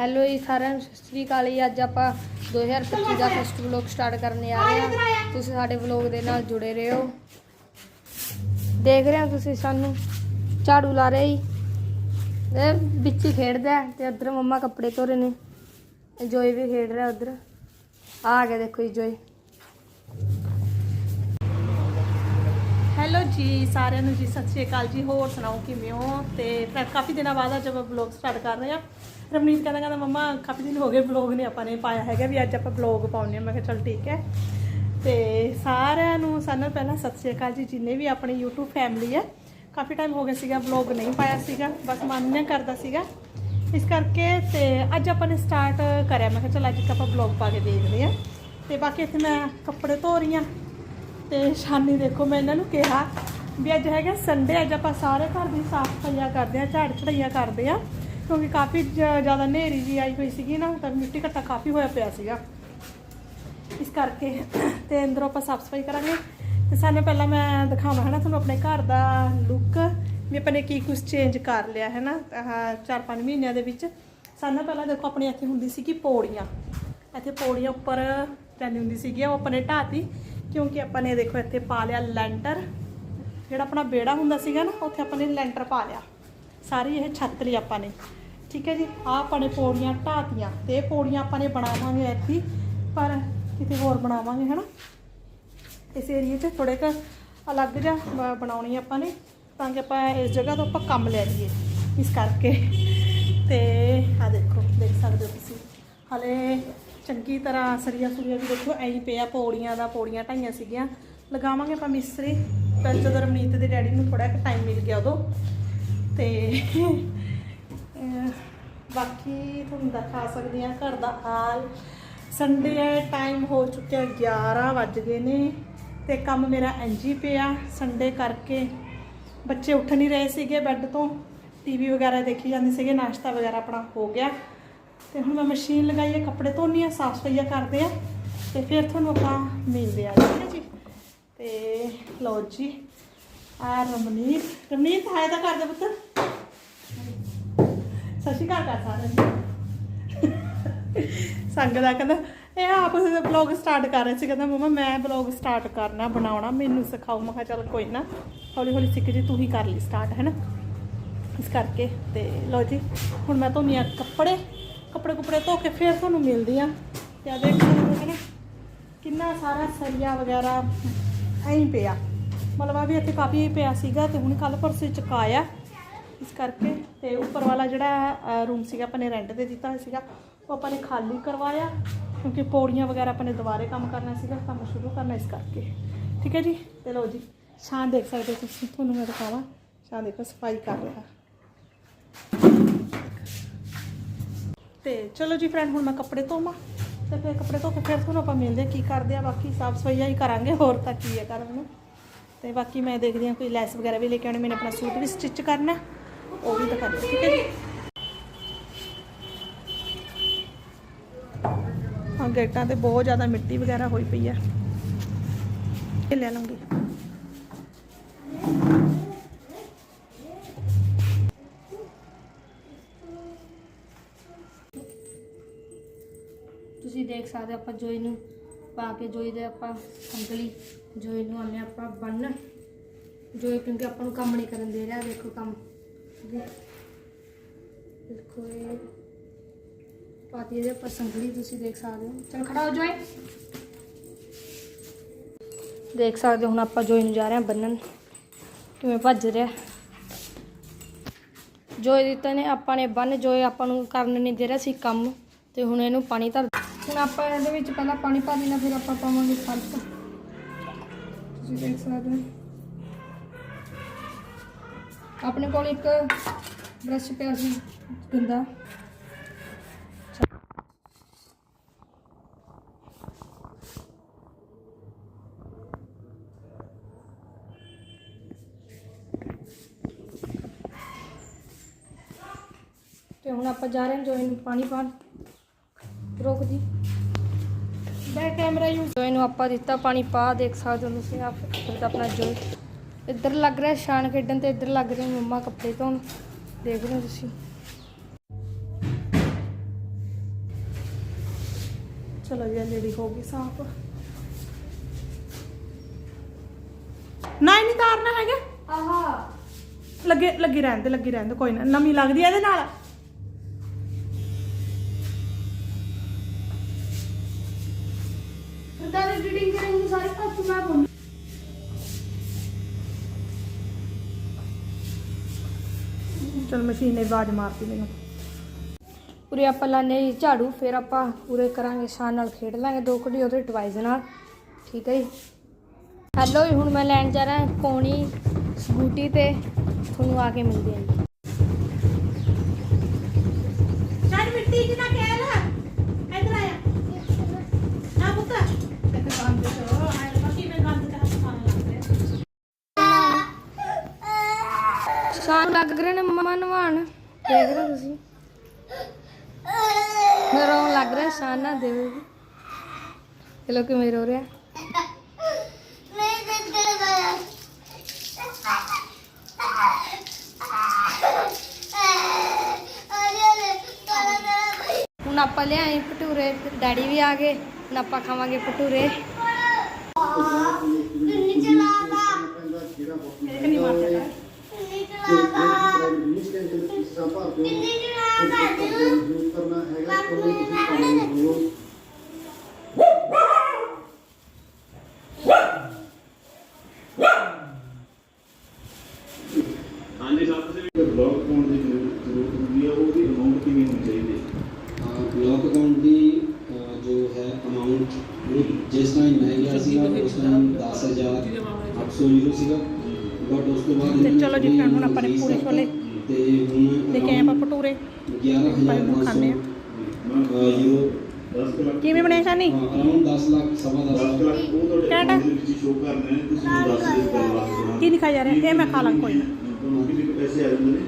Hello ਜੀ ਸਾਰਿਆਂ ਨੂੰ, ਸਤਿ ਸ੍ਰੀ ਅਕਾਲ ਜੀ। ਅੱਜ ਆਪਾਂ 2025 ਦਾ ਫਸਟ ਵਲੌਗ ਸਟਾਰਟ ਕਰਨ ਆ ਰਹੇ ਹਾਂ। ਤੁਸੀਂ ਸਾਡੇ ਵਲੌਗ ਦੇ ਨਾਲ ਜੁੜੇ ਰਹੋ। ਦੇਖ ਰਹੇ ਹੋ ਤੁਸੀਂ ਸਾਨੂੰ? ਝਾੜੂ ਲਾ ਰਹੇ ਜੀ। ਇਹ ਵਿੱਚ ਹੀ ਖੇਡਦਾ ਤੇ ਉਧਰ ਮੰਮਾ ਕੱਪੜੇ ਧੋ ਰਹੇ ਨੇ। ਜੋਏ ਵੀ ਖੇਡ ਰਿਹਾ ਉਧਰ। ਆ ਗਿਆ ਦੇਖੋ ਜੀ ਜੋਏ। ਹੈਲੋ ਜੀ, ਸਾਰਿਆਂ ਨੂੰ ਜੀ, ਸਤਿ ਸ਼੍ਰੀ ਅਕਾਲ ਜੀ। ਹੋਰ ਸੁਣਾਓ, ਕਿਵੇਂ ਹੋ? ਤੇ ਕਾਫੀ ਦਿਨਾਂ ਬਾਅਦ ਅੱਜ ਆਪਾਂ ਵਲੌਗ ਸਟਾਰਟ ਕਰ ਰਹੇ ਹਾਂ। ਰਮਨੀਤ ਕਹਿੰਦਾ ਕਹਿੰਦਾ, ਮੰਮਾ, ਕਾਫੀ ਦਿਨ ਹੋ ਗਏ ਵਲੌਗ ਨਹੀਂ ਆਪਾਂ ਨੇ ਪਾਇਆ ਹੈਗਾ ਵੀ ਅੱਜ ਆਪਾਂ ਵਲੌਗ ਪਾਉਂਦੇ ਹਾਂ। ਮੈਂ ਕਿਹਾ, ਚਲ ਠੀਕ ਹੈ। ਤੇ ਸਾਰਿਆਂ ਨੂੰ ਸਾਰਿਆਂ ਨੂੰ ਪਹਿਲਾਂ ਸਤਿ ਸ਼੍ਰੀ ਅਕਾਲ ਜੀ, ਜਿੰਨੇ ਵੀ ਆਪਣੀ YouTube ਫੈਮਿਲੀ ਹੈ, ਕਾਫੀ ਟਾਈਮ ਹੋ ਗਿਆ ਸੀਗਾ ਵਲੌਗ ਨਹੀਂ ਪਾਇਆ ਸੀਗਾ, ਬਸ ਮਨ ਨਹੀਂ ਕਰਦਾ ਸੀਗਾ। ਇਸ ਕਰਕੇ ਤੇ ਅੱਜ ਆਪਾਂ ਨੇ ਸਟਾਰਟ ਕਰਿਆ। ਮੈਂ ਕਿਹਾ, ਚਲ ਅੱਜ ਆਪਾਂ ਵਲੌਗ ਪਾ ਕੇ ਦੇਖਦੇ ਹਾਂ। ਤੇ ਬਾਕੀ ਇੱਥੇ ਮੈਂ ਕੱਪੜੇ ਧੋ ਰਹੀ ਹਾਂ। ਤੇ ਸ਼ਾਨੀ ਦੇਖੋ, ਮੈਂ ਇਹਨਾਂ ਨੂੰ ਕਿਹਾ ਵੀ ਅੱਜ ਹੈਗਾ ਸੰਡੇ ਅੱਜ ਆਪਾਂ ਸਾਰੇ ਘਰ ਦੀ ਸਾਫ਼ ਸਫਾਈਆਂ ਕਰਦੇ ਆ ਝਾੜ ਝੜਾਈਆਂ ਕਰਦੇ ਆ ਕਿਉਂਕਿ ਕਾਫੀ ਜ- ਜ਼ਿਆਦਾ ਹਨੇਰੀ ਜੀ ਆਈ ਹੋਈ ਸੀਗੀ ਨਾ ਤਾਂ ਮਿੱਟੀ ਘੱਟਾ ਕਾਫੀ ਹੋਇਆ ਪਿਆ ਸੀਗਾ। ਇਸ ਕਰਕੇ ਤੇ ਅੰਦਰੋਂ ਆਪਾਂ ਸਾਫ਼ ਸਫ਼ਾਈ ਕਰਾਂਗੇ। ਤੇ ਸਾਨੂੰ ਪਹਿਲਾਂ ਮੈਂ ਦਿਖਾਵਾਂ ਹੈ ਨਾ ਤੁਹਾਨੂੰ ਆਪਣੇ ਘਰ ਦਾ ਲੁੱਕ ਵੀ ਆਪਾਂ ਨੇ ਕੀ ਕੁਝ ਚੇਂਜ ਕਰ ਲਿਆ ਹੈ ਨਾ ਚਾਰ ਪੰਜ ਮਹੀਨਿਆਂ ਦੇ ਵਿੱਚ। ਸਾਨੂੰ ਪਹਿਲਾਂ ਦੇਖੋ, ਆਪਣੇ ਇੱਥੇ ਹੁੰਦੀ ਸੀਗੀ ਪੌੜੀਆਂ। ਇੱਥੇ ਪੌੜੀਆਂ ਉੱਪਰ ਰਹਿੰਦੀ ਹੁੰਦੀ ਸੀਗੀ, ਉਹ ਆਪਾਂ ਨੇ ਢਾਤੀ। ਕਿਉਂਕਿ ਆਪਾਂ ਨੇ ਦੇਖੋ, ਇੱਥੇ ਪਾ ਲਿਆ ਲੈਂਟਰ। ਜਿਹੜਾ ਆਪਣਾ ਬੇੜਾ ਹੁੰਦਾ ਸੀਗਾ ਨਾ, ਉੱਥੇ ਆਪਾਂ ਨੇ ਲੈਂਟਰ ਪਾ ਲਿਆ। ਸਾਰੀ ਇਹ ਛੱਤ ਲਈ ਆਪਾਂ ਨੇ। ਠੀਕ ਹੈ ਜੀ? ਆਹ ਆਪਾਂ ਨੇ ਪੌੜੀਆਂ ਢਾਤੀਆਂ ਤੇ ਇਹ ਪੌੜੀਆਂ ਆਪਾਂ ਨੇ ਬਣਾਵਾਂਗੇ ਇੱਥੇ ਪਰ ਕਿਤੇ ਹੋਰ ਬਣਾਵਾਂਗੇ, ਹਨਾ? ਇਸ ਏਰੀਏ 'ਚ ਥੋੜੇ ਕੁ ਅਲੱਗ ਜਿਹਾ ਬ- ਬਣਾਉਣੀ ਆਪਾਂ ਨੇ, ਤਾਂ ਕਿ ਆਪਾਂ ਇਸ ਜਗ੍ਹਾ ਤੋਂ ਆਪਾਂ ਕੰਮ ਲੈ ਲਈਏ ਇਸ ਕਰਕੇ। ਤੇ ਆ ਦੇਖੋ, ਦੇਖ ਸਕਦੇ ਹੋ ਤੁਸੀਂ। ਹਲੇ ਚੰਗੀ ਤਰ੍ਹਾਂ ਸਰੀਆ ਸੁਰੀਆ ਵੀ ਦੇਖੋ, ਐਂ ਪਿਆ ਪੌੜੀਆਂ ਦਾ, ਪੌੜੀਆਂ ਢਾਈਆਂ ਸੀਗੀਆਂ। ਲਗਾਵਾਂਗੇ ਆਪਾਂ ਮਿਸਤਰੀ, ਪਰ ਜਦੋਂ ਰਮਨੀਤ ਦੇ ਡੈਡੀ ਨੂੰ ਥੋੜਾ ਕੁ ਟਾਈਮ ਮਿਲ ਗਿਆ ਉਦੋਂ। ਤੇ ਬਾਕੀ ਤੁਹਾਨੂੰ ਦਿਖਾ ਸਕਦੇ ਆ ਘਰ ਦਾ ਹਾਲ। ਸੰਡੇ ਹੈ ਟਾਈਮ ਹੋ ਚੁੱਕਿਆ 11 ਵੱਜ ਗਏ ਨੇ ਤੇ ਕੰਮ ਮੇਰਾ ਇੰਜੀ ਪਿਆ। ਸੰਡੇ ਕਰਕੇ ਬੱਚੇ ਉੱਠ ਨਹੀਂ ਰਹੇ ਸੀਗੇ ਬੈੱਡ ਤੋਂ। ਟੀਵੀ ਵਗੈਰਾ ਦੇਖੀ ਜਾਂਦੇ ਸੀਗੇ, ਨਾਸ਼ਤਾ ਵਗੈਰਾ ਆਪਣਾ ਹੋ ਗਿਆ। ਤੇ ਹੁਣ ਮੈਂ ਮਸ਼ੀਨ ਲਗਾਈ ਹੈ, ਕੱਪੜੇ ਧੋਣੀ ਆ, ਸਾਫ਼ ਸਫਾਈਆ ਕਰਦੇ ਆ। ਤੇ ਫਿਰ ਤੁਹਾਨੂੰ ਆਪਾਂ ਮਿਲਦੇ ਆ, ਠੀਕ ਹੈ ਜੀ? ਤੇ ਲਓ ਜੀ ਆ ਰਮਨੀਤ ਰਮਨੀਤ ਹਾਏ ਤਾਂ ਕਰ ਦੇ ਪੁੱਤ। ਸਤਿ ਸ਼੍ਰੀ ਅਕਾਲ ਕਰ ਸਾਰਿਆਂ ਨੂੰ। ਸੰਗ ਦਾ ਕਹਿੰਦਾ, ਇਹ ਆਪ ਬਲੌਗ ਸਟਾਰਟ ਕਰ ਰਹੇ ਸੀ। ਕਹਿੰਦਾ, ਮਮਾ, ਮੈਂ ਬਲੌਗ ਸਟਾਰਟ ਕਰਨਾ, ਬਣਾਉਣਾ, ਮੈਨੂੰ ਸਿਖਾਓ। ਮੈਂ ਕਿਹਾ, ਚੱਲ ਕੋਈ ਨਾ ਹੌਲੀ ਹੌਲੀ ਸਿੱਖ ਜੀ, ਤੂੰ ਹੀ ਕਰ ਲਈ ਸਟਾਰਟ ਹੈ ਨਾ? ਇਸ ਕਰਕੇ ਤੇ ਲਓ ਜੀ, ਹੁਣ ਮੈਂ ਧੋਨੀ ਆ ਕੱਪੜੇ। ਕੱਪੜੇ ਕੁਪੜੇ ਧੋ ਕੇ ਫਿਰ ਤੁਹਾਨੂੰ ਮਿਲਦੀ ਆ। ਤੇ ਆ ਦੇਖ ਨਾ, ਕਿੰਨਾ ਸਾਰਾ ਸਰੀਆ ਵਗੈਰਾ ਐਂ ਪਿਆ। ਮਤਲਬ ਆ ਵੀ ਇੱਥੇ ਕਾਫੀ ਪਿਆ ਸੀਗਾ ਤੇ ਹੁਣ ਕੱਲ ਪਰਸੇ ਚੁਕਾਇਆ ਇਸ ਕਰਕੇ ਤੇ ਉੱਪਰ ਵਾਲਾ ਜਿਹੜਾ ਰੂਮ ਸੀਗਾ, ਆਪਾਂ ਨੇ ਰੈਂਟ ਤੇ ਦਿੱਤਾ ਹੋਇਆ ਸੀਗਾ, ਉਹ ਆਪਾਂ ਨੇ ਖਾਲੀ ਕਰਵਾਇਆ, ਕਿਉਂਕਿ ਪੌੜੀਆਂ ਵਗੈਰਾ ਆਪਾਂ ਨੇ ਦੁਬਾਰੇ ਕੰਮ ਕਰਨਾ ਸੀਗਾ, ਕੰਮ ਸ਼ੁਰੂ ਕਰਨਾ ਇਸ ਕਰਕੇ। ਠੀਕ ਹੈ ਜੀ? ਤੇ ਲਓ ਜੀ, ਛਾਂ ਦੇਖ ਸਕਦੇ ਹੋ ਤੁਸੀਂ, ਤੁਹਾਨੂੰ ਮੈਂ ਦਿਖਾਵਾਂ। ਛਾਂ ਦੇਖੋ, ਸਫ਼ਾਈ ਕਰ ਰਿਹਾ। ਤੇ ਚਲੋ ਜੀ ਫਰੈਂਡ ਹੁਣ ਮੈਂ ਕੱਪੜੇ ਧੋਵਾਂ। ਤੇ ਫਿਰ ਕੱਪੜੇ ਧੋ ਕੇ ਫਿਰ ਤੁਹਾਨੂੰ ਆਪਾਂ ਮਿਲਦੇ ਹਾਂ ਕੀ ਕਰਦੇ ਆ ਬਾਕੀ ਸਾਫ਼ ਸਫਾਈਆਂ ਹੀ ਕਰਾਂਗੇ, ਹੋਰ ਤਾਂ ਕੀ ਹੈ ਕਰਨ ਨੂੰ ਤੇ ਬਾਕੀ ਮੈਂ ਦੇਖਦੀ ਹਾਂ, ਕੋਈ ਲੈਸ ਵਗੈਰਾ ਵੀ ਲੈ ਕੇ ਆਉਣੀ, ਮੈਨੇ ਆਪਣਾ ਸੂਟ ਵੀ ਸਟਿਚ ਕਰਨਾ। ਉਹ ਵੀ ਦਿਖਾ ਦਿਓ, ਠੀਕ ਹੈ ਜੀ। ਹਾਂ, ਗੇਟਾਂ ਤੇ ਬਹੁਤ ਜ਼ਿਆਦਾ ਮਿੱਟੀ ਵਗੈਰਾ ਹੋਈ ਪਈ ਆ ਇਹ ਲੈ ਲਵਾਂਗੀ ਤੁਸੀਂ ਦੇਖ ਸਕਦੇ ਹੋ ਆਪਾਂ ਜੋਈ ਨੂੰ ਪਾ ਕੇ, ਜੋਈ ਦੇ ਆਪਾਂ ਅੰਗਲੀ ਜੋਈ ਨੂੰ ਆਨੇ ਆਪਾਂ ਬੰਨ ਜੋਈ ਕਿਉਂਕਿ ਆਪਾਂ ਨੂੰ ਕੰਮ ਨਹੀਂ ਕਰਨ ਦੇ ਰਿਹਾ, ਦੇਖੋ ਕੰਮ। ਦੇਖ- ਦੇਖੋ ਇਹ ਪਾਤੀ ਇਹਦੇ ਤੁਸੀਂ ਦੇਖ ਸਕਦੇ ਹੋ। ਚਲ ਖੜਾ ਹੋ ਜੋਈ ਦੇਖ ਸਕਦੇ ਹੁਣ ਆਪਾਂ ਜੋਈ ਨੂੰ ਜਾ ਰਹੇ ਹਾਂ ਬੰਨਣ। ਕਿਵੇਂ ਭੱਜ ਰਿਹਾ। ਜੋਏ ਦਿੱਤਾ ਨੇ, ਆਪਾਂ ਨੇ ਬੰਨ, ਜੋਏ ਆਪਾਂ ਨੂੰ ਕਰਨ ਨਹੀਂ ਦੇ ਰਿਹਾ ਸੀ ਕੰਮ। ਤੇ ਹੁਣ ਇਹਨੂੰ ਪਾਣੀ ਧਰ ਹੁਣ ਆਪਾਂ ਇਹਦੇ ਵਿੱਚ ਪਹਿਲਾਂ ਪਾਣੀ ਪਾ ਦੇਣਾ, ਫਿਰ ਆਪਾਂ ਪਾਵਾਂਗੇ ਸਲਫ ਤੁਸੀਂ ਦੇਖ ਸਕਦੇ ਹੋ। ਆਪਣੇ ਕੋਲ ਇੱਕ ਬ੍ਰਸ਼ ਪਿਆ ਸੀ, ਗੰਦਾ। ਤੇ ਹੁਣ ਆਪਾਂ ਜਾ ਰਹੇ ਹਾਂ ਜੋਏ ਨੂੰ ਪਾਣੀ ਪਾਣ ਰੋਕ ਦੀ ਬੈਕ ਕੈਮਰਾ ਯੂਜ਼ ਜੋਏ ਨੂੰ ਆਪਾਂ ਦਿੱਤਾ ਪਾਣੀ, ਪਾ ਦੇਖ ਸਕਦੇ ਹੋ ਤੁਸੀਂ ਆਪ, ਆਪਣਾ ਜੋਏ। ਇੱਧਰ ਲੱਗ ਰਿਹਾ ਸ਼ਾਨ ਖੇਡਣ ਤੇ ਇੱਧਰ ਲੱਗ ਰਹੇ ਮੰਮਾ ਕੱਪੜੇ ਧੋਣ। ਦੇਖ ਰਹੇ ਹੋ ਤੁਸੀਂ? ਚਲੋ ਜੀ ਜਿਹੜੀ ਹੋ ਗਈ ਸਾਫ਼ ਨਾ ਹੀ ਨਹੀਂ ਤਾਰਨਾ ਹੈਗਾ। ਆਹਾ। ਲੱਗੇ ਲੱਗੀ ਰਹਿਣ ਦੇ ਲੱਗੀ ਰਹਿਣ ਦੇ ਕੋਈ ਨਾ। ਨਵੀਂ ਲੱਗਦੀ ਆ ਇਹਦੇ ਨਾਲ। ਸਰਦਾਰ ਐਡੀਟਿੰਗ ਕਰਾਂਗੇ ਸਾਰੇ ਪਾਸੇ ਮੈਂ ਬੋਲ ਚਲ ਮਸ਼ੀਨ ਨੇ ਆਵਾਜ਼ ਮਾਰਤੀ ਮੈਨੂੰ। ਪੂਰੇ ਆਪਾਂ ਲਾਣੇ ਝਾੜੂ, ਫਿਰ ਆਪਾਂ ਪੂਰੇ ਕਰਾਂਗੇ ਸ਼ਾਨ ਨਾਲ ਖੇਡ ਲਾਂਗੇ ਦੋ ਘੜੀ ਉਹਦੇ ਟਵਾਈਜ਼ ਨਾਲ। ਠੀਕ ਹੈ ਜੀ। ਹੈਲੋ ਜੀ, ਹੁਣ ਮੈਂ ਲੈਣ ਜਾ ਰਿਹਾ ਪੌਣੀ ਸਕੂਟੀ ਤੇ। ਤੁਹਾਨੂੰ ਆ ਕੇ ਮਿਲਦੇ ਹਾਂ ਜੀ। ਸ਼ਾਇਦ ਮਿੱਟੀ ਚ ਸ਼ਾਨ ਲੱਗ ਰਹੇ ਨੇ ਮਮਾ ਨਵਾਣ। ਦੇਖ ਰਹੇ ਹੋ ਤੁਸੀਂ? ਮੇਰਾ ਲੱਗ ਰਿਹਾ ਸ਼ਾਨ ਨਾ ਦੇਵੋ ਜੀ। ਚਲੋ ਕਿਵੇਂ ਰੋ ਰਿਹਾ ਹੁਣ ਆਪਾਂ ਲਿਆਏ ਭਟੂਰੇ ਡੈਡੀ ਵੀ ਆ ਗਏ ਹੁਣ ਆਪਾਂ ਖਾਵਾਂਗੇ ਭਟੂਰੇ। ਇਹ ਨਹੀਂ ਮਾਰ ਰਿਹਾ ਹਾਂਜੀ ਸਭ ਤੋਂ ਪਹਿਲਾਂ ਬਲੌਗ ਪਾਉਣ ਦੀ ਜ਼ਰੂਰਤ ਜ਼ਰੂਰਤ ਹੁੰਦੀ ਹੈ ਉਹਦੀ ਅਮਾਉਂਟ ਕਿਵੇਂ ਹੋਣੀ ਚਾਹੀਦੀ ਹੈ ਬਲੌਕ ਅਕਾਊਂਟ ਦੀ ਅਹ, ਜੋ ਹੈ ਅਮਾਉਂਟ ਜਿਸ ਟਾਈਮ ਮੈਂ ਗਿਆ ਸੀਗਾ ਉਸ ਟਾਈਮ 10800 ਯੂਰੋ ਸੀਗਾ ਬਟ ਉਸ ਤੋਂ ਚਲੋ ਜੀ ਫਿਰ ਹੁਣ ਆਪਾਂ ਨੇ ਪੂਰੀ ਛੋਲੇ ਤੇ ਕੇ ਆਪਾਂ ਭਟੂਰੇ। 11500 ਖਾਂਦੇ ਆ। ਯੂਰੋ 10 ਲੱਖ। ਕਿਵੇਂ ਬਣਿਆ ਸ਼ਾਨੀ? ਅਰਾਊਂਡ 10 ਲੱਖ ਸਵਾ 10 10 ਲੱਖ ਲੱਖ ਉਹ ਤੁਹਾਡੇ ਕਿਹੜਾ? account ਦੇ ਵਿੱਚ ਸ਼ੋਅ ਕਰਨਾ ਹੈ ਤੁਸੀਂ ਮੈਨੂੰ ਦੱਸ ਦਿਓ ਕਰ ਲਾ ਕੀ ਦਿਖਾਈ ਜਾ ਰਿਹਾ? ਇਹ ਮੈਂ ਖਾ ਲਾਂ ਕੋਈ ਨਾ। ਤੁਹਾਨੂੰ ਕਿੰਨੇ ਕੁ ਪੈਸੇ ਆ ਜਾਂਦੇ ਨੇ।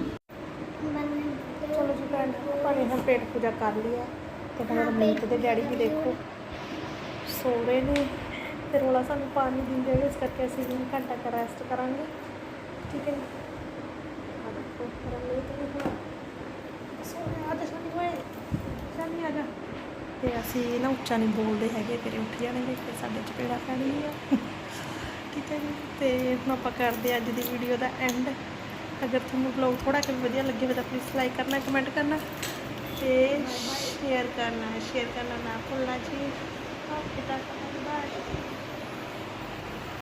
ਚਲੋ ਜੀ ਭੈਣ ਆਪਾਂ ਨੇ ਹੁਣ ਪੇਟ ਪੂਜਾ ਕਰ ਲਿਆ ਤੇ ਹੁਣ ਮੀਤ ਦੇ ਡੈਡੀ ਵੀ ਦੇਖੋ। ਸੋ ਰਹੇ ਨੇ ਤੇ ਰੋਲਾ ਸਾਨੂੰ ਪਾਣੀ ਦਿੰਦੇ ਇਸ ਕਰਕੇ ਅਸੀਂ ਵੀ ਘੰਟਾ ਕੁ ਰੈਸਟ ਕਰਾਂਗੇ। ਠੀਕ ਹੈ। ਤੇ ਅਸੀਂ ਨਾ ਉੱਚਾ ਨਹੀਂ ਬੋਲਦੇ ਹੈਗੇ ਤੇਰੇ ਉੱਠ ਜਾਣਗੇ ਫਿਰ ਸਾਡੇ ਚਪੇੜਾ ਪੈਣੀ ਆ ਠੀਕ ਹੈ ਜੀ, ਤੇ ਹੁਣ ਆਪਾਂ ਕਰਦੇ ਹਾਂ ਅੱਜ ਦੀ ਵੀਡੀਓ ਦਾ ਐਂਡ ਅਗਰ ਤੁਹਾਨੂੰ ਵਲੌਗ ਥੋੜਾ ਕਿ ਵਧੀਆ ਲੱਗੇ ਹੋਵੇ ਤਾਂ ਪਲੀਜ਼ ਲਾਈਕ ਕਰਨਾ ਕਮੈਂਟ ਕਰਨਾ ਤੇ ਸ਼ੇਅਰ ਕਰਨਾ ਸ਼ੇਅਰ ਕਰਨਾ ਨਾ ਭੁੱਲਣਾ ਜੀ। Okay tata bye